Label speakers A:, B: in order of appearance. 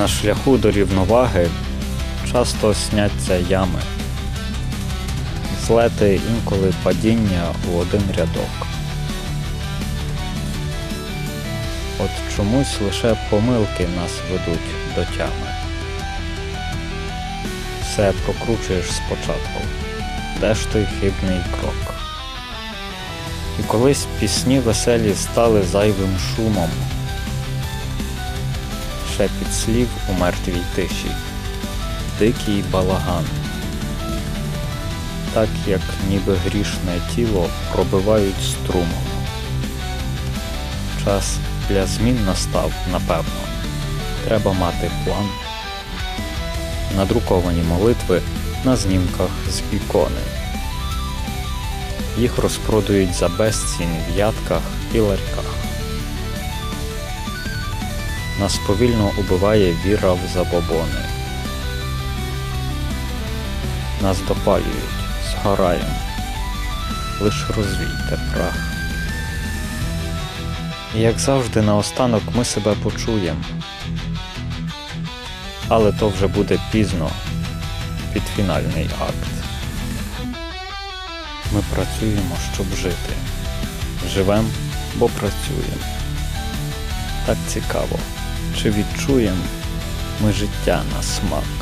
A: На шляху до рівноваги часто сняться ями, злети інколи падіння у один рядок. От чомусь лише помилки нас ведуть до тями. Все прокручуєш спочатку, де ж той хибний крок. І колись пісні веселі стали зайвим шумом, шепіт слів у мертвій тиші, дикий балаган, так як ніби грішне тіло пробивають струмом. Час для змін настав, напевно. Треба мати план. Надруковані молитви на знімках з ікони. Їх розпродають за безцінь в ядках і ларьках. Нас повільно убиває віра в забобони. Нас допалюють, згораєм. Лиш розвійте прах. І як завжди наостанок ми себе почуємо. Але то вже буде пізно під фінальний акт. Ми працюємо, щоб жити. Живем, бо працюємо. Так цікаво, чи відчуємо ми життя на смак.